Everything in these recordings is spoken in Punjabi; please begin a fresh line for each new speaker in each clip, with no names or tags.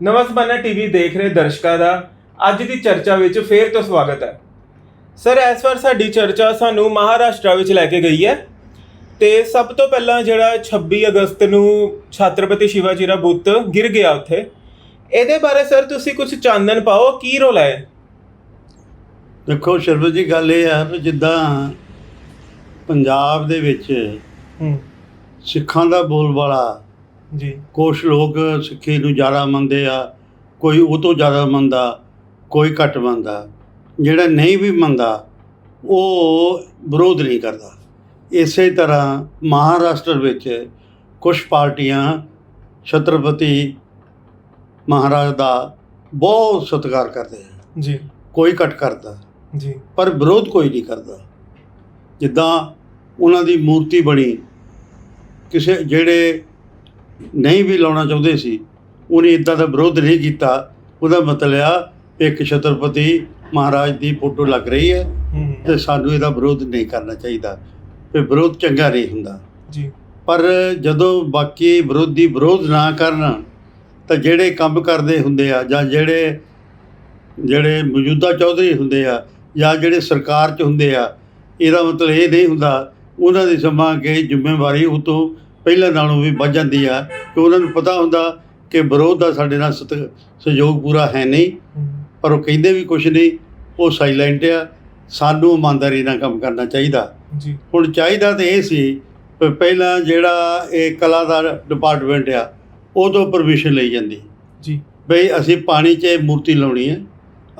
ਨਵਾਂ ਜ਼ਮਾਨਾ ਟੀਵੀ ਦੇਖ ਰਹੇ ਦਰਸ਼ਕਾਂ ਦਾ ਅੱਜ ਦੀ ਚਰਚਾ ਵਿੱਚ ਫੇਰ ਤੋਂ ਸਵਾਗਤ ਹੈ। ਸਰ ਇਸ ਵਾਰ ਸਾਡੀ ਚਰਚਾ ਸਾਨੂੰ ਮਹਾਰਾਸ਼ਟਰ ਵਿੱਚ ਲੈ ਕੇ ਗਈ ਹੈ ਤੇ ਸਭ ਤੋਂ ਪਹਿਲਾਂ ਜਿਹੜਾ 26 ਅਗਸਤ ਨੂੰ ਛਾਤਰਪਤੀ ਸ਼ਿਵਾਜੀ ਦਾ ਬੁੱਤ ਗਿਰ ਗਿਆ ਉੱਥੇ ਇਹਦੇ ਬਾਰੇ ਸਰ ਤੁਸੀਂ ਕੁਝ ਚਾਨਣ ਪਾਓ ਕੀ ਰੋਲ ਹੈ?
ਦੇਖੋ ਸ਼ਰਬਤ ਜੀ ਗੱਲ ਇਹ ਆ ਜਿੱਦਾਂ ਪੰਜਾਬ ਦੇ ਵਿੱਚ ਸਿੱਖਾਂ ਦਾ ਬੋਲਬਾਲਾ
ਜੀ।
ਕੁਛ ਲੋਕ ਸਿੱਖੀ ਨੂੰ ਜ਼ਿਆਦਾ ਮੰਨਦੇ ਆ ਕੋਈ ਉਹ ਤੋਂ ਜ਼ਿਆਦਾ ਮੰਨਦਾ ਕੋਈ ਘੱਟ ਮੰਨਦਾ। ਜਿਹੜਾ ਨਹੀਂ ਵੀ ਮੰਨਦਾ ਉਹ ਵਿਰੋਧ ਨਹੀਂ ਕਰਦਾ। ਇਸੇ ਤਰ੍ਹਾਂ ਮਹਾਰਾਸ਼ਟਰ ਵਿੱਚ ਕੁਝ ਪਾਰਟੀਆਂ ਛਤਰਪਤੀ ਮਹਾਰਾਜ ਦਾ ਬਹੁਤ ਸਤਿਕਾਰ ਕਰਦੇ ਆ।
ਜੀ।
ਕੋਈ ਘੱਟ ਕਰਦਾ।
ਜੀ।
ਪਰ ਵਿਰੋਧ ਕੋਈ ਨਹੀਂ ਕਰਦਾ। ਜਿੱਦਾਂ ਉਹਨਾਂ ਦੀ ਮੂਰਤੀ ਬਣੀ ਕਿਸੇ ਜਿਹੜੇ ਨਹੀਂ ਵੀ ਲਾਉਣਾ ਚਾਹੁੰਦੇ ਸੀ। ਉਹਨੇ ਇਦਾਂ ਦਾ ਵਿਰੋਧ ਨਹੀਂ ਕੀਤਾ। ਉਹਦਾ ਮਤਲਬ ਆ ਇੱਕ ਛਤਰਪਤੀ ਮਹਾਰਾਜ ਦੀ ਫੋਟੋ ਲੱਗ ਰਹੀ ਹੈ ਤੇ ਸਾਨੂੰ ਇਹਦਾ ਵਿਰੋਧ ਨਹੀਂ ਕਰਨਾ ਚਾਹੀਦਾ। ਤੇ ਵਿਰੋਧ ਚੰਗਾ ਨਹੀਂ ਹੁੰਦਾ।
ਜੀ।
ਪਰ ਜਦੋਂ ਬਾਕੀ ਵਿਰੋਧੀ ਵਿਰੋਧ ਨਾ ਕਰਨ ਤਾਂ ਜਿਹੜੇ ਕੰਮ ਕਰਦੇ ਹੁੰਦੇ ਆ ਜਾਂ ਜਿਹੜੇ ਜਿਹੜੇ ਮੌਜੂਦਾ ਚੌਧਰੀ ਹੁੰਦੇ ਆ ਜਾਂ ਜਿਹੜੇ ਸਰਕਾਰ 'ਚ ਹੁੰਦੇ ਆ ਇਹਦਾ ਮਤਲਬ ਇਹ ਨਹੀਂ ਹੁੰਦਾ। ਉਹਨਾਂ ਦੀ ਸਮਾਂ ਕਿ ਜ਼ਿੰਮੇਵਾਰੀ ਉਹ ਤੋਂ ਪਹਿਲਾਂ ਨਾਲੋਂ ਵੀ ਵੱਧ ਜਾਂਦੀ ਆ ਕਿ ਉਹਨਾਂ ਨੂੰ ਪਤਾ ਹੁੰਦਾ ਕਿ ਵਿਰੋਧ ਦਾ ਸਾਡੇ ਨਾਲ ਸਹਿਯੋਗ ਪੂਰਾ ਹੈ ਨਹੀਂ। ਪਰ ਉਹ ਕਹਿੰਦੇ ਵੀ ਕੁਝ ਨਹੀਂ ਉਹ ਸਾਇਲੈਂਟ ਆ। ਸਾਨੂੰ ਇਮਾਨਦਾਰੀ ਨਾਲ ਕੰਮ ਕਰਨਾ ਚਾਹੀਦਾ।
ਜੀ।
ਹੁਣ ਚਾਹੀਦਾ ਤੇ ਇਹ ਸੀ ਪਹਿਲਾਂ ਜਿਹੜਾ ਇਹ ਕਲਾ ਦਾ ਡਿਪਾਰਟਮੈਂਟ ਆ ਉਹ ਤੋਂ ਪਰਮਿਸ਼ਨ ਲਈ ਜਾਂਦੀ।
ਜੀ।
ਬਈ ਅਸੀਂ ਪਾਣੀ 'ਚ ਇਹ ਮੂਰਤੀ ਲਾਉਣੀ ਹੈ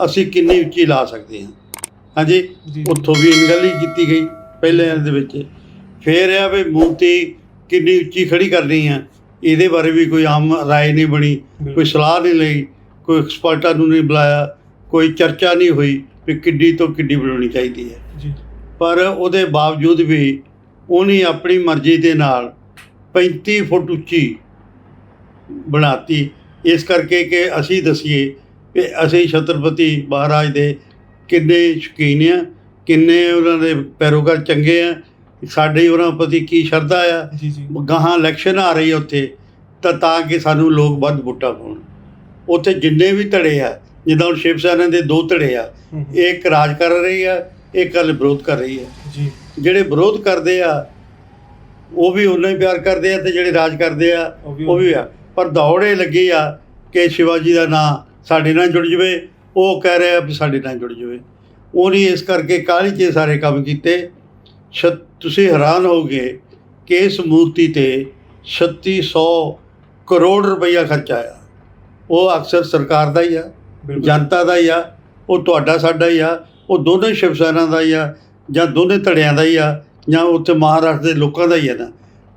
ਅਸੀਂ ਕਿੰਨੀ ਉੱਚੀ ਲਾ ਸਕਦੇ ਹਾਂ। ਹਾਂਜੀ? ਉੱਥੋਂ ਵੀ ਇਹ ਗੱਲ ਹੀ ਕੀਤੀ ਗਈ ਪਹਿਲੇ ਦੇ ਵਿੱਚ। ਫੇਰ ਆ ਵੀ ਮੂਰਤੀ ਕਿੰਨੀ ਉੱਚੀ ਖੜੀ ਕਰਨੀ ਆ ਇਹਦੇ ਬਾਰੇ ਵੀ ਕੋਈ ਆਮ ਰਾਏ ਨਹੀਂ ਬਣੀ ਕੋਈ ਸਲਾਹ ਨਹੀਂ ਲਈ ਕੋਈ ਐਕਸਪਰਟਾਂ ਨੂੰ ਨਹੀਂ ਬੁਲਾਇਆ ਕੋਈ ਚਰਚਾ ਨਹੀਂ ਹੋਈ ਵੀ ਕਿੱਡੀ ਤੋਂ ਕਿੱਡੀ ਬਣਾਉਣੀ ਚਾਹੀਦੀ ਹੈ।
ਜੀ।
ਪਰ ਉਹਦੇ ਬਾਵਜੂਦ ਵੀ ਉਹਨੇ ਆਪਣੀ ਮਰਜ਼ੀ ਦੇ ਨਾਲ 35 ਫੁੱਟ ਉੱਚੀ ਬਣਾਤੀ। ਇਸ ਕਰਕੇ ਕਿ ਅਸੀਂ ਦਸੀਏ ਕਿ ਅਸੀਂ ਛਤਰਪਤੀ ਮਹਾਰਾਜ ਦੇ ਕਿੰਨੇ ਸ਼ੌਕੀਨ ਆ ਕਿੰਨੇ ਉਹਨਾਂ ਦੇ ਪੈਰੋਕਾਰ ਚੰਗੇ ਆ ਸਾਡੇ ਉਹਨਾਂ ਪ੍ਰਤੀ ਕੀ ਸ਼ਰਧਾ ਆ। ਗਾਹਾਂ ਇਲੈਕਸ਼ਨ ਆ ਰਹੀ ਉੱਥੇ ਤਾਂ ਤਾਂ ਕਿ ਸਾਨੂੰ ਲੋਕ ਵੱਧ ਵੋਟਾਂ ਪਾਉਣ। ਉੱਥੇ ਜਿੰਨੇ ਵੀ ਧੜੇ ਆ ਜਿੱਦਾਂ ਹੁਣ ਸ਼ਿਵ ਸੈਨਾ ਦੇ ਦੋ ਧੜੇ ਆ ਇੱਕ ਰਾਜ ਕਰ ਰਹੀ ਆ ਇੱਕ ਗੱਲ ਵਿਰੋਧ ਕਰ ਰਹੀ ਆ।
ਜੀ।
ਜਿਹੜੇ ਵਿਰੋਧ ਕਰਦੇ ਆ ਉਹ ਵੀ ਉਹਨਾਂ ਹੀ ਪਿਆਰ ਕਰਦੇ ਆ ਤੇ ਜਿਹੜੇ ਰਾਜ ਕਰਦੇ ਆ
ਉਹ ਵੀ
ਉਹ ਆ। ਪਰ ਦੌੜੇ ਲੱਗੀ ਆ ਕਿ ਸ਼ਿਵਾਜੀ ਦਾ ਨਾਂ ਸਾਡੇ ਨਾਲ ਜੁੜ ਜਵੇ ਉਹ ਕਹਿ ਰਿਹਾ ਵੀ ਸਾਡੇ ਨਾਲ ਜੁੜ ਜਵੇ। ਉਹਨੇ ਇਸ ਕਰਕੇ ਕਾਹਲੀ 'ਚ ਸਾਰੇ ਕੰਮ ਕੀਤੇ। ਤੁਸੀਂ ਹੈਰਾਨ ਹੋਗੇ ਕਿ ਇਸ ਮੂਰਤੀ ਤੇ 3600 ਕਰੋੜ ਰੁਪਈਆ ਖਰਚਾ ਆਇਆ। ਉਹ ਅਕਸਰ ਸਰਕਾਰ ਦਾ ਹੀ ਆ ਜਨਤਾ ਦਾ ਹੀ ਆ ਉਹ ਤੁਹਾਡਾ ਸਾਡਾ ਹੀ ਆ ਉਹ ਦੋਨੇ ਸ਼ਿਵ ਸੈਨਾ ਦਾ ਹੀ ਆ ਜਾਂ ਦੋਨੇ ਧੜਿਆਂ ਦਾ ਹੀ ਆ ਜਾਂ ਉੱਥੇ ਮਹਾਰਾਸ਼ਟਰ ਦੇ ਲੋਕਾਂ ਦਾ ਹੀ ਆ ਨਾ।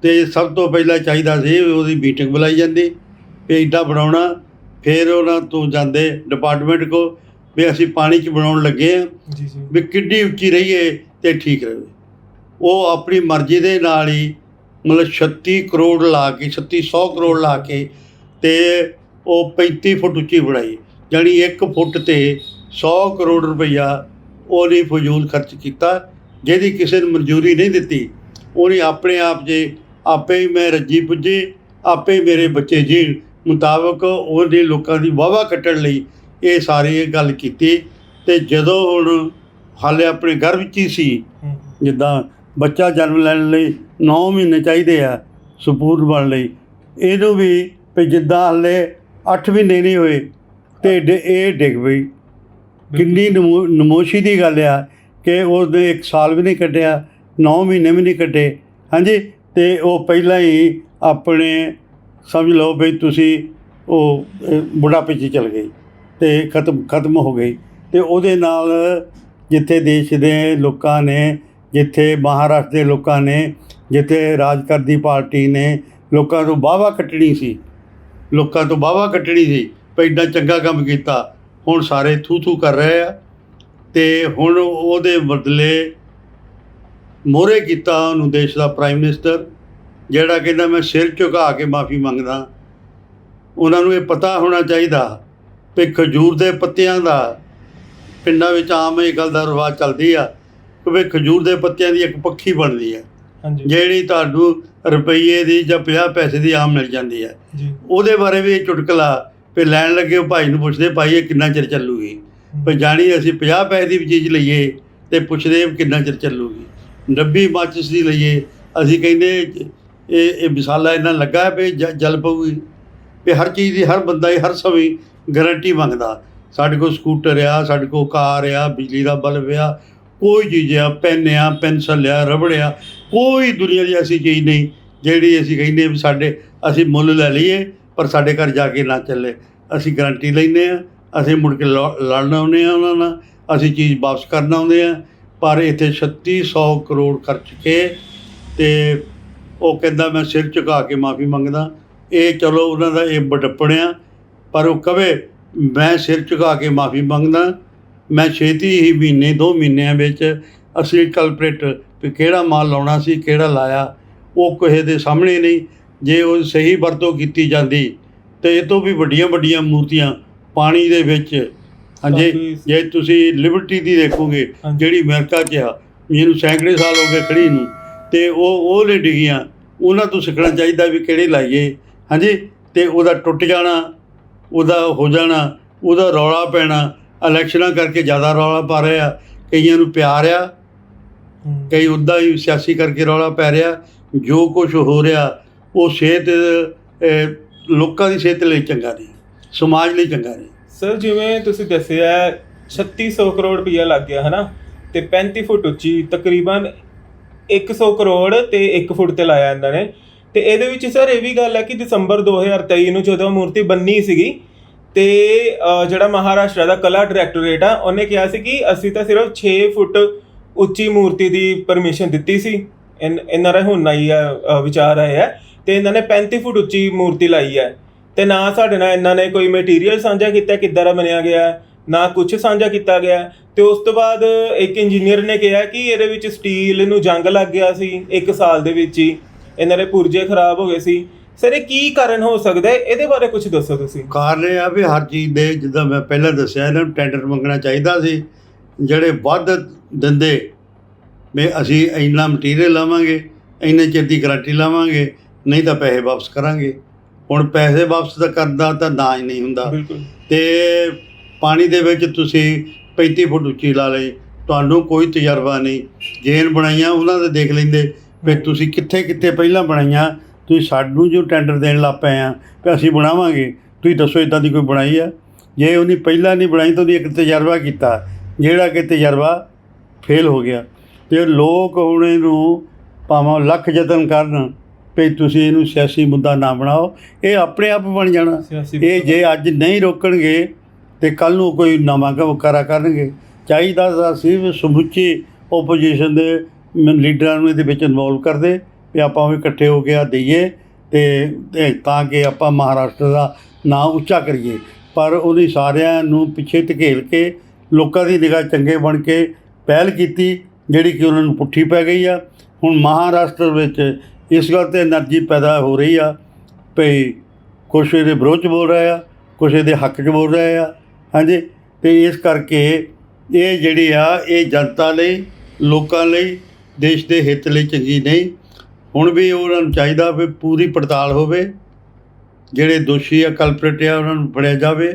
ਤੇ ਸਭ ਤੋਂ ਪਹਿਲਾਂ ਚਾਹੀਦਾ ਸੀ ਉਹਦੀ ਮੀਟਿੰਗ ਬੁਲਾਈ ਜਾਂਦੀ ਵੀ ਇੱਦਾਂ ਬਣਾਉਣਾ ਫਿਰ ਉਹਨਾਂ ਤੋਂ ਜਾਂਦੇ ਡਿਪਾਰਟਮੈਂਟ ਕੋ ਵੀ ਅਸੀਂ ਪਾਣੀ 'ਚ ਬਣਾਉਣ ਲੱਗੇ ਆ
ਜੀ ਜੀ।
ਵੀ ਕਿੱਡੀ ਉੱਚੀ ਰਹੀਏ ਤੇ ਠੀਕ ਰਹੇ। ਉਹ ਆਪਣੀ ਮਰਜ਼ੀ ਦੇ ਨਾਲ ਹੀ ਮਤਲਬ 36 ਕਰੋੜ ਲਾ ਕੇ 3600 ਕਰੋੜ ਲਾ ਕੇ ਤੇ ਉਹ 35 ਫੁੱਟ ਉੱਚੀ ਬਣਾਈ। ਜਾਣੀ 1 ਫੁੱਟ ਤੇ 100 ਕਰੋੜ ਰੁਪਈਆ ਉਹਨੇ ਫਜ਼ੂਲ ਖਰਚ ਕੀਤਾ। ਜਿਹਦੀ ਕਿਸੇ ਨੂੰ ਮਨਜ਼ੂਰੀ ਨਹੀਂ ਦਿੱਤੀ ਉਹਨੇ ਆਪਣੇ ਆਪ ਜੇ ਆਪੇ ਹੀ ਮੈਂ ਰੱਜੀ ਪੁੱਜੀ ਆਪੇ ਮੇਰੇ ਬੱਚੇ ਜੀ ਮੁਤਾਬਕ ਉਹਦੇ ਲੋਕਾਂ ਦੀ ਵਾਵਾ ਕੱਟਣ ਲਈ ਇਹ ਸਾਰੀ ਇਹ ਗੱਲ ਕੀਤੀ। ਤੇ ਜਦੋਂ ਹੁਣ ਹਾਲੇ ਆਪਣੇ ਘਰ ਵਿੱਚ ਹੀ ਸੀ ਜਿੱਦਾਂ ਬੱਚਾ ਜਨਮ ਲੈਣ ਲਈ 9 ਮਹੀਨੇ ਚਾਹੀਦੇ ਆ ਸਪੂਰਨ ਬਣ ਲਈ। ਇਹਨੂੰ ਵੀ ਵੀ ਜਿੱਦਾਂ ਹਾਲੇ 8 ਮਹੀਨੇ ਨਹੀਂ ਹੋਏ ਤੇ ਡ- ਇਹ ਡਿੱਗ ਪਈ। ਕਿੰਨੀ ਨਮੋ- ਨਮੋਸ਼ੀ ਦੀ ਗੱਲ ਆ ਕਿ ਉਹਨੇ ਇੱਕ ਸਾਲ ਵੀ ਨਹੀਂ ਕੱਢਿਆ 9 ਮਹੀਨੇ ਵੀ ਨਹੀਂ ਕੱਢੇ। ਹਾਂਜੀ, ਤੇ ਉਹ ਪਹਿਲਾਂ ਹੀ ਆਪਣੇ, ਸਮਝ ਲਓ ਵੀ ਤੁਸੀਂ ਉਹ ਬੁਢਾਪੇ 'ਚ ਚਲ ਗਈ ਤੇ ਖਤਮ ਖਤਮ ਹੋ ਗਈ। ਤੇ ਉਹਦੇ ਨਾਲ ਜਿੱਥੇ ਦੇਸ਼ ਦੇ ਲੋਕਾਂ ਨੇ ਜਿੱਥੇ ਮਹਾਰਾਸ਼ਟਰ ਦੇ ਲੋਕਾਂ ਨੇ, ਜਿੱਥੇ ਰਾਜ ਕਰਦੀ ਪਾਰਟੀ ਨੇ ਲੋਕਾਂ ਤੋਂ ਵਾਹਵਾ ਕੱਟਣੀ ਸੀ। ਲੋਕਾਂ ਤੋਂ ਵਾਹਵਾ ਕੱਟਣੀ ਸੀ ਵੀ ਇੰਨਾ ਚੰਗਾ ਕੰਮ ਕੀਤਾ, ਹੁਣ ਸਾਰੇ ਥੂ ਥੂ ਕਰ ਰਹੇ ਆ। ਤੇ ਹੁਣ ਉਹਦੇ ਬਦਲੇ ਮੋਹਰੇ ਕੀਤਾ ਉਹਨੂੰ ਦੇਸ਼ ਦਾ ਪ੍ਰਾਈਮ ਮਿਨਿਸਟਰ ਜਿਹੜਾ ਕਹਿੰਦਾ ਮੈਂ ਸਿਰ ਝੁਕਾ ਕੇ ਮਾਫੀ ਮੰਗਦਾ। ਉਹਨਾਂ ਨੂੰ ਇਹ ਪਤਾ ਹੋਣਾ ਚਾਹੀਦਾ ਕਿ ਖਜੂਰ ਦੇ ਪੱਤਿਆਂ ਦਾ ਪਿੰਡਾਂ ਵਿੱਚ ਆਮ ਇਹ ਗੱਲ ਦਾ ਰਿਵਾਜ ਚੱਲਦੀ ਆ ਵੀ ਖਜੂਰ ਦੇ ਪੱਤਿਆਂ ਦੀ ਇੱਕ ਪੱਖੀ ਬਣਦੀ
ਹਾਂਜੀ।
ਜਿਹੜੀ ਤੁਹਾਨੂੰ ਰੁਪਈਏ ਦੀ ਜਾਂ 50 ਪੈਸੇ ਦੀ ਆਮ ਮਿਲ ਜਾਂਦੀ ਹੈ। ਉਹਦੇ ਬਾਰੇ ਵੀ ਇਹ ਚੁਟਕਲਾ ਫਿਰ ਲੈਣ ਲੱਗੇ ਉਹ ਭਾਈ ਨੂੰ ਪੁੱਛਦੇ ਭਾਈ ਇਹ ਕਿੰਨਾ ਚਿਰ ਚੱਲੂਗੀ? ਪਰ ਜਾਣੀ ਅਸੀਂ 50 ਪੈਸੇ ਦੀ ਵੀ ਚੀਜ਼ ਲਈਏ ਤੇ ਪੁੱਛਦੇ ਵੀ ਕਿੰਨਾ ਚਿਰ ਚੱਲੂਗੀ। ਡੱਬੀ ਮਾਚਿਸ ਦੀ ਲਈਏ। ਅਸੀਂ ਕਹਿੰਦੇ ਇਹ ਇਹ ਮਸਾਲਾ ਇਹਨਾਂ ਲੱਗਾ ਹੈ ਵੀ ਜਲ ਪਊਗੀ। ਵੀ ਹਰ ਚੀਜ਼ ਦੀ ਹਰ ਬੰਦਾ ਹੀ ਹਰ ਸਮੇਂ ਗਾਰੰਟੀ ਮੰਗਦਾ। ਸਾਡੇ ਕੋਲ ਸਕੂਟਰ ਆ ਸਾਡੇ ਕੋਲ ਕਾਰ ਆ ਬਿਜਲੀ ਦਾ ਬਲਬ ਆ ਕੋਈ ਚੀਜ਼ ਆ ਪੈਨ ਆ ਪੈਨਸਲ ਆ ਰਬੜ ਆ ਕੋਈ ਦੁਨੀਆ ਦੀ ਐਸੀ ਚੀਜ਼ ਨਹੀਂ ਜਿਹੜੀ ਅਸੀਂ ਕਹਿੰਦੇ ਵੀ ਸਾਡੇ, ਅਸੀਂ ਮੁੱਲ ਲੈ ਲਈਏ, ਪਰ ਸਾਡੇ ਘਰ ਜਾ ਕੇ ਨਾ ਚੱਲੇ। ਅਸੀਂ ਗਾਰੰਟੀ ਲੈਂਦੇ ਆ ਅਸੀਂ ਮੁੜ ਕੇ ਲੜ- ਲੜਨ ਆਉਂਦੇ ਆ ਉਹਨਾਂ ਨਾਲ, ਅਸੀਂ ਚੀਜ਼ ਵਾਪਸ ਕਰਨਾ ਆਉਂਦੇ ਆ ਪਰ ਇੱਥੇ 3600 ਕਰੋੜ ਖਰਚ ਕੇ ਤੇ ਉਹ ਕਹਿੰਦਾ ਮੈਂ ਸਿਰ ਝੁਕਾ ਕੇ ਮਾਫੀ ਮੰਗਦਾ। ਇਹ ਚਲੋ ਉਹਨਾਂ ਦਾ ਇਹ ਬੜਪਣਿਆ ਪਰ ਉਹ ਕਵੇ, ਮੈਂ ਸਿਰ ਝੁਕਾ ਕੇ ਮਾਫੀ ਮੰਗਦਾ ਮੈਂ ਛੇਤੀ ਹੀ ਮਹੀਨੇ ਦੋ ਮਹੀਨਿਆਂ ਵਿੱਚ ਅਸਲੀ ਕਲਪਰੇਟ ਵੀ ਕਿਹੜਾ ਮਾਲ ਲਾਉਣਾ ਸੀ ਕਿਹੜਾ ਲਾਇਆ ਉਹ ਕਿਸੇ ਦੇ ਸਾਹਮਣੇ ਨਹੀਂ। ਜੇ ਉਹ ਸਹੀ ਵਰਤੋਂ ਕੀਤੀ ਜਾਂਦੀ ਤੇ ਇਹ ਤੋਂ ਵੀ ਵੱਡੀਆਂ ਵੱਡੀਆਂ ਮੂਰਤੀਆਂ ਪਾਣੀ ਦੇ ਵਿੱਚ। ਹਾਂਜੀ ਜੇ ਤੁਸੀਂ ਲਿਬਰਟੀ ਦੀ ਦੇਖੋਗੇ। ਜਿਹੜੀ ਅਮਰੀਕਾ 'ਚ ਆ ਜਿਹਨੂੰ ਸੈਂਕੜੇ ਸਾਲ ਹੋ ਗਏ ਖੜੀ ਨੂੰ ਤੇ ਉਹ ਉਹ ਨੇ ਡਿੱਗੀਆਂ ਉਹਨਾਂ ਤੋਂ ਸਿੱਖਣਾ ਚਾਹੀਦਾ ਵੀ ਕਿਹੜੇ ਲਾਈਏ। ਹਾਂਜੀ ਤੇ ਉਹਦਾ ਟੁੱਟ ਜਾਣਾ ਉਹਦਾ ਹੋ ਜਾਣਾ ਉਹਦਾ ਰੌਲਾ ਪੈਣਾ ਇਲੈਕਸ਼ਨਾਂ ਕਰਕੇ ਜ਼ਿਆਦਾ ਰੌਲਾ ਪਾ ਰਹੇ ਆ ਕਈਆਂ ਨੂੰ ਪਿਆਰ ਆ। ਕਈ ਉੱਦਾਂ ਹੀ ਸਿਆਸੀ ਕਰਕੇ ਰੌਲਾ ਪੈ ਰਿਹਾ ਜੋ ਕੁਝ ਹੋ ਰਿਹਾ ਉਹ ਸਿਹਤ ਲੋਕਾਂ ਦੀ ਸਿਹਤ ਲਈ ਚੰਗਾ ਨਹੀਂ ਸਮਾਜ ਲਈ ਚੰਗਾ ਨਹੀਂ।
ਸਰ ਜਿਵੇਂ ਤੁਸੀਂ ਦੱਸਿਆ 3600 ਕਰੋੜ ਰੁਪਈਆ ਲੱਗ ਗਿਆ ਹਨਾ? ਤੇ 35 ਫੁੱਟ ਉੱਚੀ ਤਕਰੀਬਨ 100 ਕਰੋੜ ਤੇ 1 ਫੁੱਟ ਤੇ ਲਾਇਆ ਇਹਨਾਂ ਨੇ। ਤੇ ਇਹਦੇ ਵਿੱਚ ਸਰ ਇਹ ਵੀ ਗੱਲ ਹੈ ਕਿ ਦਸੰਬਰ 2023 ਨੂੰ ਜਦੋਂ ਮੂਰਤੀ ਬੰਨੀ ਸੀਗੀ ਤੇ ਜਿਹੜਾ ਮਹਾਰਾਸ਼ਟਰ ਦਾ ਕਲਾ ਡਾਇਰੈਕਟੋਰੇਟ ਆ, ਉਹਨੇ ਕਿਹਾ ਸੀ ਕਿ ਅਸੀਂ ਤਾਂ ਸਿਰਫ 6 ਫੁੱਟ ਉੱਚੀ ਮੂਰਤੀ ਦੀ ਪਰਮਿਸ਼ਨ ਦਿੱਤੀ ਸੀ। ਇਨ- ਇਹਨਾਂ ਦਾ ਹੁਣ ਆਈ ਹੈ ਵਿਚਾਰ ਆਇਆ ਹੈ ਤੇ ਇਹਨਾਂ ਨੇ 35 ਫੁੱਟ ਉੱਚੀ ਮੂਰਤੀ ਲਾਈ ਹੈ ਤੇ ਨਾ ਸਾਡੇ ਨਾਲ ਇਹਨਾਂ ਨੇ ਕੋਈ ਮਟੀਰੀਅਲ ਸਾਂਝਾ ਕੀਤਾ ਕਿੱਦਾਂ ਦਾ ਬਣਿਆ ਗਿਆ, ਨਾ ਕੁਝ ਸਾਂਝਾ ਕੀਤਾ ਗਿਆ। ਹੈ। ਤੇ ਉਸ ਤੋਂ ਬਾਅਦ ਇੱਕ ਇੰਜੀਨੀਅਰ ਨੇ ਕਿਹਾ ਕਿ ਇਹਦੇ ਵਿੱਚ ਸਟੀਲ ਨੂੰ ਜੰਗ ਲੱਗ ਗਿਆ ਸੀ, ਇੱਕ ਸਾਲ ਦੇ ਵਿੱਚ ਹੀ। ਇਹਨਾਂ ਦੇ ਪੁਰਜੇ ਖਰਾਬ ਹੋ ਗਏ ਸੀ। ਸਰ ਇਹ ਕੀ ਕਾਰਨ ਹੋ ਸਕਦਾ ਹੈ? ਇਹਦੇ ਬਾਰੇ ਕੁਝ ਦੱਸੋ ਤੁਸੀਂ।
ਕਾਰਨ ਇਹ ਆ ਵੀ ਹਰ ਚੀਜ਼ ਦੇ ਜਿੱਦਾਂ ਮੈਂ ਪਹਿਲਾਂ ਦੱਸਿਆ ਇਹਨਾਂ ਨੂੰ ਟੈਂਡਰ ਮੰਗਣਾ ਚਾਹੀਦਾ ਸੀ। ਜਿਹੜੇ ਵੱਧ ਦਿੰਦੇ ਵੀ ਅਸੀਂ ਇੰਨਾ ਮਟੀਰੀਅਲ ਲਾਵਾਂਗੇ ਇੰਨੇ ਚਿਰ ਦੀ ਗਾਰੰਟੀ ਲਾਵਾਂਗੇ ਨਹੀਂ ਤਾਂ ਪੈਸੇ ਵਾਪਸ ਕਰਾਂਗੇ। ਹੁਣ ਪੈਸੇ ਵਾਪਸ ਤਾਂ ਕਰਦਾ ਤਾਂ ਹੀ ਨਹੀਂ ਹੁੰਦਾ।
ਬਿਲਕੁਲ।
ਤੇ ਪਾਣੀ ਦੇ ਵਿੱਚ ਤੁਸੀਂ 35 ਫੁੱਟ ਉੱਚੀ ਲਾ ਲਈ ਤੁਹਾਨੂੰ ਕੋਈ ਤਜਰਬਾ ਨਹੀਂ। ਜੇਨ ਬਣਾਈਆਂ ਉਹਨਾਂ ਦੇ ਦੇਖ ਲੈਂਦੇ ਵੀ ਤੁਸੀਂ ਕਿੱਥੇ ਕਿੱਥੇ ਪਹਿਲਾਂ ਬਣਾਈਆਂ ਤੁਸੀਂ ਸਾਨੂੰ ਜੋ ਟੈਂਡਰ ਦੇਣ ਲੱਗ ਪਏ ਆ ਕਿ ਅਸੀਂ ਬਣਾਵਾਂਗੇ। ਤੁਸੀਂ ਦੱਸੋ ਇਦਾਂ ਦੀ ਕੋਈ ਬਣਾਈ ਆ? ਜੇ ਉਹਨੇ ਪਹਿਲਾਂ ਨਹੀਂ ਬਣਾਈ ਤਾਂ ਉਹਦੀ ਇੱਕ ਤਜਰਬਾ ਕੀਤਾ ਜਿਹੜਾ ਕਿ ਤਜਰਬਾ ਫੇਲ ਹੋ ਗਿਆ। ਤੇ ਲੋਕ ਹੁਣ ਇਹਨੂੰ ਭਾਵੇਂ ਲੱਖ ਯਤਨ ਕਰਨ ਵੀ ਤੁਸੀਂ ਇਹਨੂੰ ਸਿਆਸੀ ਮੁੱਦਾ ਨਾ ਬਣਾਓ ਇਹ ਆਪਣੇ ਆਪ ਬਣ ਜਾਣਾ। ਇਹ ਜੇ ਅੱਜ ਨਹੀਂ ਰੋਕਣਗੇ ਤੇ ਕੱਲ ਨੂੰ ਕੋਈ ਨਵਾਂ ਕਰਾ ਕਰਨਗੇ। ਚਾਹੀਦਾ ਸੀ ਸਮੁੱਚੀ ਓਪੋਜੀਸ਼ਨ ਦੇ ਲੀਡਰਾਂ ਨੂੰ ਇਹਦੇ ਵਿੱਚ ਇਨਵੋਲਵ ਕਰਦੇ। ਵੀ ਆਪਾਂ ਵੀ ਇਕੱਠੇ ਹੋ ਕੇ ਆ ਦਈਏ ਤੇ ਤਾਂ ਕਿ ਆਪਾਂ ਮਹਾਰਾਸ਼ਟਰ ਦਾ ਨਾਂ ਉੱਚਾ ਕਰੀਏ। ਪਰ ਉਹਦੀ ਸਾਰਿਆਂ ਨੂੰ ਪਿੱਛੇ ਧਕੇਲ ਕੇ ਲੋਕਾਂ ਦੀ ਨਿਗਾਹ ਚੰਗੇ ਬਣ ਕੇ ਪਹਿਲ ਕੀਤੀ, ਜਿਹੜੀ ਕਿ ਉਹਨਾਂ ਨੂੰ ਪੁੱਠੀ ਪੈ ਗਈ ਆ। ਹੁਣ ਮਹਾਰਾਸ਼ਟਰ ਵਿੱਚ ਇਸ ਗੱਲ ਤੇ એનર્ਜੀ ਪੈਦਾ ਹੋ ਰਹੀ ਆ ਭਈ ਕੁਛ ਇਹਦੇ ਵਿਰੋਧ ਚ ਬੋਲ ਰਿਹਾ ਆ, ਕੁਛ ਇਹਦੇ ਹੱਕ ਚ ਬੋਲ ਰਿਹਾ ਆ। ਹਾਂਜੀ, ਤੇ ਇਸ ਕਰਕੇ ਇਹ ਜਿਹੜੀ ਆ, ਇਹ ਜਨਤਾ ਲਈ, ਲੋਕਾਂ ਲਈ, ਦੇਸ਼ ਦੇ ਹਿੱਤ ਲਈ ਚੰਗੀ ਨਹੀਂ। ਹੁਣ ਵੀ ਉਹਨਾਂ ਨੂੰ ਚਾਹੀਦਾ ਵੀ ਪੂਰੀ ਪੜਤਾਲ ਹੋਵੇ ਜਿਹੜੇ ਦੋਸ਼ੀ ਆ ਕਲਪਰੇਟ ਆ ਉਹਨਾਂ ਨੂੰ ਫੜਿਆ ਜਾਵੇ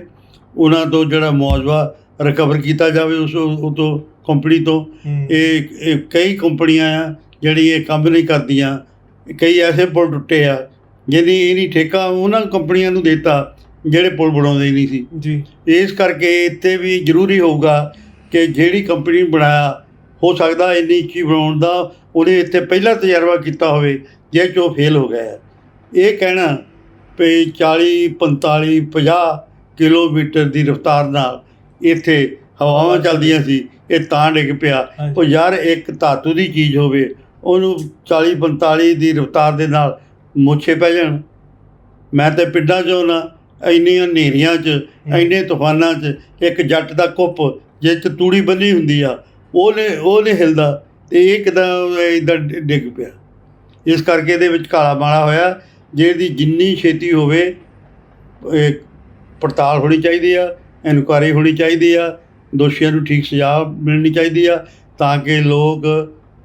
ਉਹਨਾਂ ਤੋਂ ਜਿਹੜਾ ਮੁਆਵਜ਼ਾ ਰਿਕਵਰ ਕੀਤਾ ਜਾਵੇ ਉਸ ਉਹ ਤੋਂ ਕੰਪਨੀ ਤੋਂ। ਇਹ ਇਹ ਕਈ ਕੰਪਨੀਆਂ ਆ ਜਿਹੜੀ ਇਹ ਕੰਮ ਨਹੀਂ ਕਰਦੀਆਂ ਕਈ ਐਸੇ ਪੁਲ ਟੁੱਟੇ ਆ ਜਿਹਦੀ ਇਹ ਨਹੀਂ ਠੇਕਾ ਉਹਨਾਂ ਕੰਪਨੀਆਂ ਨੂੰ ਦਿੱਤਾ ਜਿਹੜੇ ਪੁਲ ਬਣਾਉਂਦੇ ਨਹੀਂ ਸੀ।
ਜੀ।
ਇਸ ਕਰਕੇ ਇੱਥੇ ਵੀ ਜ਼ਰੂਰੀ ਹੋਊਗਾ ਕਿ ਜਿਹੜੀ ਕੰਪਨੀ ਬਣਾਇਆ ਹੋ ਸਕਦਾ ਇੰਨੀ ਉੱਚੀ ਬਣਾਉਣ ਦਾ ਉਹਨੇ ਇੱਥੇ ਪਹਿਲਾਂ ਤਜਰਬਾ ਕੀਤਾ ਹੋਵੇ ਜੇ ਚੋ ਫੇਲ ਹੋ ਗਿਆ। ਇਹ ਕਹਿਣਾ ਵੀ 40 45 50 ਕਿਲੋਮੀਟਰ ਦੀ ਰਫ਼ਤਾਰ ਨਾਲ ਇੱਥੇ ਹਵਾਵਾਂ ਚੱਲਦੀਆਂ ਸੀ ਇਹ ਤਾਂ ਡਿੱਗ ਪਿਆ। ਉਹ ਯਾਰ ਇੱਕ ਧਾਤੂ ਦੀ ਚੀਜ਼ ਹੋਵੇ ਉਹਨੂੰ 40 45 ਦੀ ਰਫ਼ਤਾਰ ਦੇ ਨਾਲ ਮੋਛੇ ਪੈ ਜਾਣ ਮੈਂ ਤੇ ਪਿੰਡਾਂ 'ਚੋਂ ਨਾ ਇੰਨੀਆਂ ਹਨੇਰੀਆਂ 'ਚ ਇੰਨੇ ਤੂਫਾਨਾਂ 'ਚ ਇੱਕ ਜੱਟ ਦਾ ਕੁੱਪ ਜੇ 'ਚ ਤੂੜੀ ਬੰਨੀ ਹੁੰਦੀ ਆ ਉਹ ਉਹਨੇ ਉਹ ਨਹੀਂ ਹਿਲਦਾ ਤੇ ਇਹ ਕਿਦਾਂ ਇਦਾਂ ਡਿੱਗ ਪਿਆ। ਇਸ ਕਰਕੇ ਇਹਦੇ ਵਿੱਚ ਕਾਲਾ ਮਾਲਾ ਹੋਇਆ। ਜਿਹਦੀ ਜਿੰਨੀ ਛੇਤੀ ਹੋਵੇ, ਇਹ ਪੜਤਾਲ ਹੋਣੀ ਚਾਹੀਦੀ ਆ, ਇਨਕੁਆਰੀ ਹੋਣੀ ਚਾਹੀਦੀ ਆ, ਦੋਸ਼ੀਆਂ ਨੂੰ ਠੀਕ ਸਜ਼ਾ ਮਿਲਣੀ ਚਾਹੀਦੀ ਆ, ਤਾਂ ਕਿ ਲੋਕ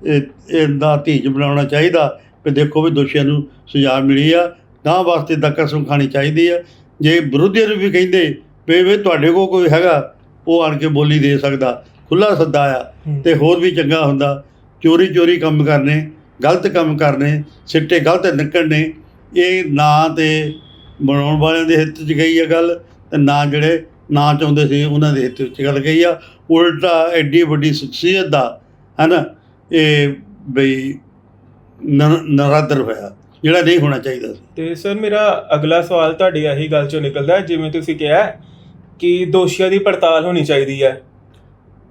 ਇਹ, ਇਹਦਾ ਧੀਜ ਬਣਾਉਣਾ ਚਾਹੀਦਾ ਵੀ ਦੇਖੋ ਵੀ ਦੋਸ਼ੀਆਂ ਨੂੰ ਸਜ਼ਾ ਮਿਲੀ ਆ ਗਾਂ ਵਾਸਤੇ ਤਾਂ ਕਸਮ ਖਾਣੀ ਚਾਹੀਦੀ ਆ। ਜੇ ਵਿਰੋਧੀਆਂ ਨੂੰ ਵੀ ਕਹਿੰਦੇ ਵੀ ਤੁਹਾਡੇ ਕੋਲ ਕੋਈ ਹੈਗਾ, ਉਹ ਆਣ ਕੇ ਬੋਲੀ ਦੇ ਸਕਦਾ। ਖੁੱਲਾ ਸੱਦਾ ਆ। ਤੇ ਹੋਰ ਵੀ ਚੰਗਾ ਹੁੰਦਾ। ਚੋਰੀ ਚੋਰੀ ਕੰਮ ਕਰਨੇ ਗਲਤ ਕੰਮ ਕਰਨੇ ਸਿੱਟੇ ਗਲਤ ਨਿਕਲਣੇ ਇਹ ਨਾ ਤੇ ਬਣਾਉਣ ਵਾਲਿਆਂ ਦੇ ਹਿੱਤ 'ਚ ਗਈ ਆ ਗੱਲ ਤੇ ਨਾ ਜਿਹੜੇ ਨਾ ਚਾਹੁੰਦੇ ਸੀ ਉਹਨਾਂ ਦੇ ਹਿੱਤ 'ਚ ਗੱਲ ਗਈ ਆ। ਉਲਟਾ ਐਡੀ ਵੱਡੀ ਸ਼ਖਸੀਅਤ ਦਾ ਹੈਨਾ ਇਹ ਬਈ ਨਰ- ਨਰਾਦਰ ਹੋਇਆ ਜਿਹੜਾ ਨਹੀਂ ਹੋਣਾ ਚਾਹੀਦਾ ਸੀ।
ਤੇ ਸਰ ਮੇਰਾ ਅਗਲਾ ਸਵਾਲ ਤੁਹਾਡੀ ਇਹੀ ਗੱਲ ਚੋਂ ਨਿਕਲਦਾ ਜਿਵੇਂ ਤੁਸੀਂ ਕਿਹਾ ਕਿ ਦੋਸ਼ੀਆਂ ਦੀ ਪੜਤਾਲ ਹੋਣੀ ਚਾਹੀਦੀ ਹੈ।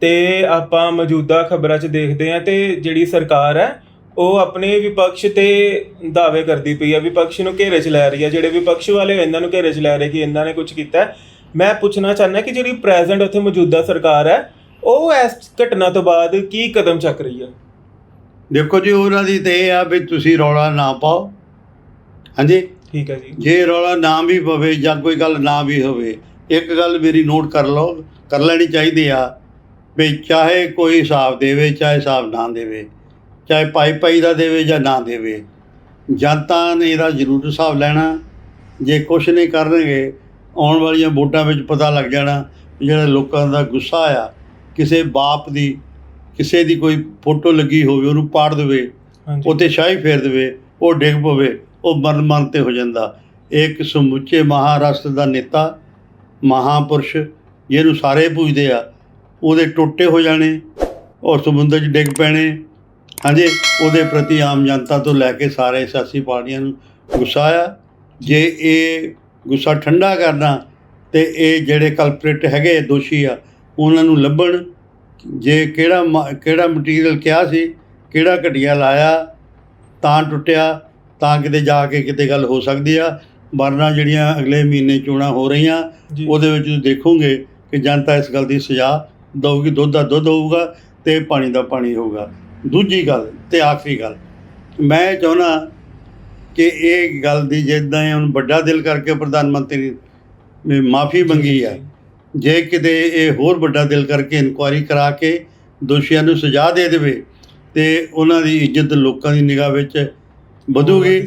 ਤੇ ਆਪਾਂ ਮੌਜੂਦਾ ਖਬਰਾਂ 'ਚ ਦੇਖਦੇ ਹਾਂ ਤੇ ਜਿਹੜੀ ਸਰਕਾਰ ਹੈ ਉਹ ਆਪਣੇ ਵਿਪਕਸ਼ ਤੇ ਦਾਅਵੇ ਕਰਦੀ ਪਈ ਹੈ ਵਿਪਕਸ਼ ਨੂੰ ਘੇਰੇ 'ਚ ਲੈ ਰਹੀ ਹੈ ਜਿਹੜੇ ਵਿਪਕਸ਼ ਵਾਲੇ ਇਹਨਾਂ ਨੂੰ ਘੇਰੇ 'ਚ ਲੈ ਰਹੇ ਕਿ ਇਹਨਾਂ ਨੇ ਕੁਝ ਕੀਤਾ। ਮੈਂ ਪੁੱਛਣਾ ਚਾਹੁੰਦਾ ਕਿ ਜਿਹੜੀ ਪ੍ਰੈਜ਼ੈਂਟ ਉੱਥੇ ਮੌਜੂਦਾ ਸਰਕਾਰ ਹੈ ਉਹ ਇਸ ਘਟਨਾ ਤੋਂ ਬਾਅਦ ਕੀ ਕਦਮ ਚੱਕ ਰਹੀ ਹੈ
ਦੇਖੋ ਜੀ ਉਹਨਾਂ ਦੀ ਤੇ ਇਹ ਆ ਵੀ ਤੁਸੀਂ ਰੌਲਾ ਨਾ ਪਾਓ। ਹਾਂਜੀ?
ਠੀਕ ਹੈ ਜੀ।
ਜੇ ਰੌਲਾ ਨਾ ਵੀ ਪਵੇ ਜਾਂ ਕੋਈ ਗੱਲ ਨਾ ਵੀ ਹੋਵੇ ਇੱਕ ਗੱਲ ਮੇਰੀ ਨੋਟ ਕਰ ਲਓ ਕਰ ਲੈਣੀ ਚਾਹੀਦੀ ਆ। ਵੀ ਚਾਹੇ ਕੋਈ ਹਿਸਾਬ ਦੇਵੇ ਚਾਹੇ ਹਿਸਾਬ ਨਾ ਦੇਵੇ ਚਾਹੇ ਪਾਈ ਪਾਈ ਦਾ ਦੇਵੇ ਜਾਂ ਨਾ ਦੇਵੇ ਜਨਤਾ ਨੇ ਇਹਦਾ ਜ਼ਰੂਰ ਹਿਸਾਬ ਲੈਣਾ। ਜੇ ਕੁਛ ਨਹੀਂ ਕਰਨਗੇ ਆਉਣ ਵਾਲੀਆਂ ਵੋਟਾਂ ਵਿੱਚ ਪਤਾ ਲੱਗ ਜਾਣਾ ਜਿਹੜਾ ਲੋਕਾਂ ਦਾ ਗੁੱਸਾ ਆ ਕਿਸੇ ਬਾਪ ਦੀ ਕਿਸੇ ਦੀ ਕੋਈ ਫੋਟੋ ਲੱਗੀ ਹੋਵੇ ਉਹਨੂੰ ਪਾੜ ਦੇਵੇ ਉੱਤੇ ਸ਼ਾਹੀ ਫੇਰ ਦੇਵੇ ਉਹ ਡਿੱਗ ਪਵੇ ਉਹ ਮਰਨ ਮਰਨ ਤੇ ਹੋ ਜਾਂਦਾ। ਇੱਕ ਸਮੁੱਚੇ ਮਹਾਰਾਸ਼ਟਰ ਦਾ ਨੇਤਾ ਮਹਾਪੁਰਸ਼ ਜਿਹਨੂੰ ਸਾਰੇ ਪੂਜਦੇ ਆ ਉਹਦੇ ਟੁੱਟੇ ਹੋ ਜਾਣੇ ਔਰ ਸਮੁੰਦਰ 'ਚ ਡਿੱਗ ਪੈਣੇ। ਹਾਂਜੀ ਉਹਦੇ ਪ੍ਰਤੀ ਆਮ ਜਨਤਾ ਤੋਂ ਲੈ ਕੇ ਸਾਰੇ ਸਿਆਸੀ ਪਾਰਟੀਆਂ ਨੂੰ ਗੁੱਸਾ ਆ ਜੇ ਇਹ ਗੁੱਸਾ ਠੰਡਾ ਕਰਨਾ ਤੇ ਇਹ ਜਿਹੜੇ ਕਲਪ੍ਰੇਟ ਹੈਗੇ ਦੋਸ਼ੀ ਆ ਉਹਨਾਂ ਨੂੰ ਲੱਭਣ। ਜੇ ਕਿਹੜਾ ਕਿਹੜਾ ਮਟੀਰੀਅਲ ਕਿਹਾ ਸੀ ਕਿਹੜਾ ਘਟੀਆ ਲਾਇਆ ਤਾਂ ਟੁੱਟਿਆ ਤਾਂ ਕਿਤੇ ਜਾ ਕੇ ਕਿਤੇ ਗੱਲ ਹੋ ਸਕਦੀ ਆ। ਵਰਨਾ ਜਿਹੜੀਆਂ ਅਗਲੇ ਮਹੀਨੇ ਚੋਣਾਂ ਹੋ ਰਹੀਆਂ ਉਹਦੇ ਵਿੱਚ ਦੇਖੋਗੇ ਕਿ ਜਨਤਾ ਇਸ ਗੱਲ ਦੀ ਸਜ਼ਾ ਦਊਗੀ ਦੁੱਧ ਦਾ ਦੁੱਧ ਹੋਊਗਾ ਤੇ ਪਾਣੀ ਦਾ ਪਾਣੀ ਹੋਊਗਾ। ਦੂਜੀ ਗੱਲ ਤੇ ਆਖਰੀ ਗੱਲ ਮੈਂ ਚਾਹੁੰਦਾ ਕਿ ਇਹ ਗੱਲ ਦੀ ਜਿੱਦਾਂ ਹੁਣ ਵੱਡਾ ਦਿਲ ਕਰਕੇ ਪ੍ਰਧਾਨ ਮੰਤਰੀ ਨੇ ਮਾਫੀ ਮੰਗੀ ਆ ਜੇ। ਕਿਤੇ ਇਹ ਹੋਰ ਵੱਡਾ ਦਿਲ ਕਰਕੇ ਇਨਕੁਆਇਰੀ ਕਰਾ ਕੇ ਦੋਸ਼ੀਆਂ ਨੂੰ ਸਜ਼ਾ ਦੇ ਦੇਵੇ ਤੇ ਉਹਨਾਂ ਦੀ ਇੱਜ਼ਤ ਲੋਕਾਂ ਦੀ ਨਿਗਾਹ ਵਿੱਚ ਵਧੂਗੀ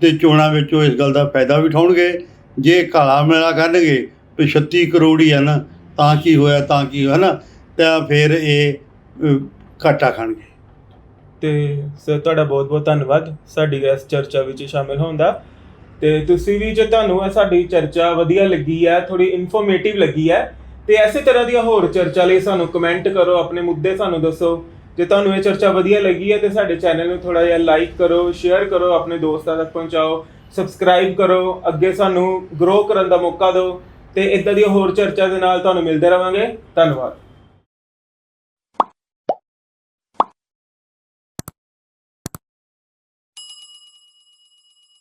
ਤੇ ਚੋਣਾਂ ਵਿੱਚ ਉਹ ਇਸ ਗੱਲ ਦਾ ਫਾਇਦਾ ਵੀ ਉਠਾਉਣਗੇ। ਜੇ ਕਾਲਾ ਮੇਲਾ ਕਰਨਗੇ ਵੀ 36 ਕਰੋੜ ਹੀ ਆ ਨਾ ਤਾਂ ਕੀ ਹੋਇਆ ਤਾਂ ਕੀ ਹੋਇਆ ਨਾ ਤਾਂ ਫਿਰ ਇਹ ਅ, ਘਾਟਾ ਖਾਣਗੇ
ਤੇ ਸਰ ਤੁਹਾਡਾ ਬਹੁਤ ਬਹੁਤ ਧੰਨਵਾਦ। ਸਾਡੀ ਇਸ ਚਰਚਾ ਵਿੱਚ ਸ਼ਾਮਿਲ ਹੋਣ ਦਾ। ਤੇ ਤੁਸੀਂ ਵੀ ਜੇ ਤੁਹਾਨੂੰ ਇਹ ਸਾਡੀ ਚਰਚਾ ਵਧੀਆ ਲੱਗੀ ਹੈ ਥੋੜੀ ਇਨਫੋਰਮੇਟਿਵ ਲੱਗੀ ਹੈ ਤੇ ਐਸੇ ਤਰ੍ਹਾਂ ਦੀਆਂ ਹੋਰ ਚਰਚਾ ਲਈ ਸਾਨੂੰ ਕਮੈਂਟ ਕਰੋ ਆਪਣੇ ਮੁੱਦੇ ਸਾਨੂੰ ਦੱਸੋ। ਜੇ ਤੁਹਾਨੂੰ ਇਹ ਚਰਚਾ ਵਧੀਆ ਲੱਗੀ ਹੈ ਤੇ ਸਾਡੇ ਚੈਨਲ ਨੂੰ ਥੋੜਾ ਜਿਹਾ ਲਾਈਕ ਕਰੋ ਸ਼ੇਅਰ ਕਰੋ ਆਪਣੇ ਦੋਸਤਾਂ ਤੱਕ ਪਹੁੰਚਾਓ ਸਬਸਕ੍ਰਾਈਬ ਕਰੋ ਅੱਗੇ ਸਾਨੂੰ ਗਰੋ ਕਰਨ ਦਾ ਮੌਕਾ ਦਿਓ। ਤੇ ਇਦਾਂ ਦੀਆਂ ਹੋਰ ਚਰਚਾ ਦੇ ਨਾਲ ਤੁਹਾਨੂੰ ਮਿਲਦੇ ਰਵਾਂਗੇ। ਧੰਨਵਾਦ।